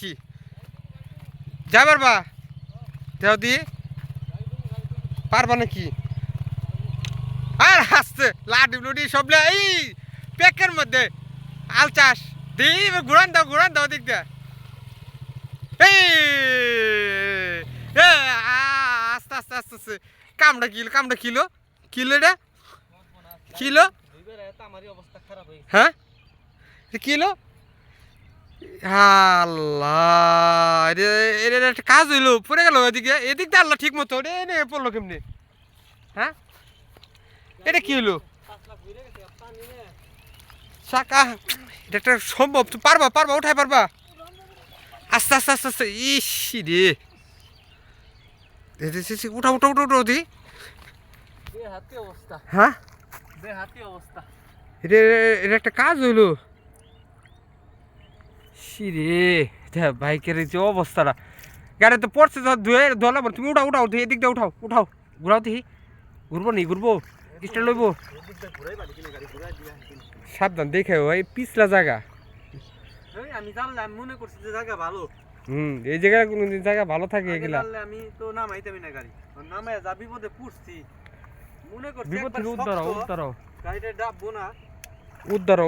কি যাবার বা দেও দি। পারবা নাকি? আর হাসতে লাডি লুডি সব লে এই প্যাকের মধ্যে আল চাষ। দি ঘুরান দাও ঘুরান দাও দিক দে এই আস্তে আস্তে আস্তে আস্তে। কামড়া কিলো কামড়া কিলো কিলো এটা? কিলো হ্যাঁ কিলো আল্লাহ এটা- একটা কাজ হইল পড়ে গেল এদিকে এদিক দিয়ে আল্লাহ ঠিক মতো রে নে পড়ল কেমনি? হ্যাঁ? এটা কি হইল? চাকা এটা একটা সম্ভব তুই পারবা পারবা উঠাই পারবা। আস্তে আস্তে আস্তে আস্তে ইস রে। উঠা উঠা উঠা উঠা দি হ্যাঁ? এটা একটা কাজ হইল। সিরে বাইকের যে অবস্থাটা। গাড়ি তো পড়ছে ধুয়ে ধরলা তুমি উঠাও উঠাও দেখি এদিকটা উঠাও উঠাও। ঘুরাও দেখি। ঘুরবো নি ঘুরবো। স্টার লইবো? দিয়া সাবধান দেখে ওই পিছলা জায়গা। আমি জানলে আমি মনে করছি যে জায়গা ভালো। হুম এই জায়গায় কোনো জায়গা ভালো থাকে এগুলা। আমি তো নামাইতামই না গাড়ি। নামায় যা বিপদে পুড়ছি। মনে করছি উদ্ধার উদ্ধার গাড়িটা ডাববো না উদ্ধার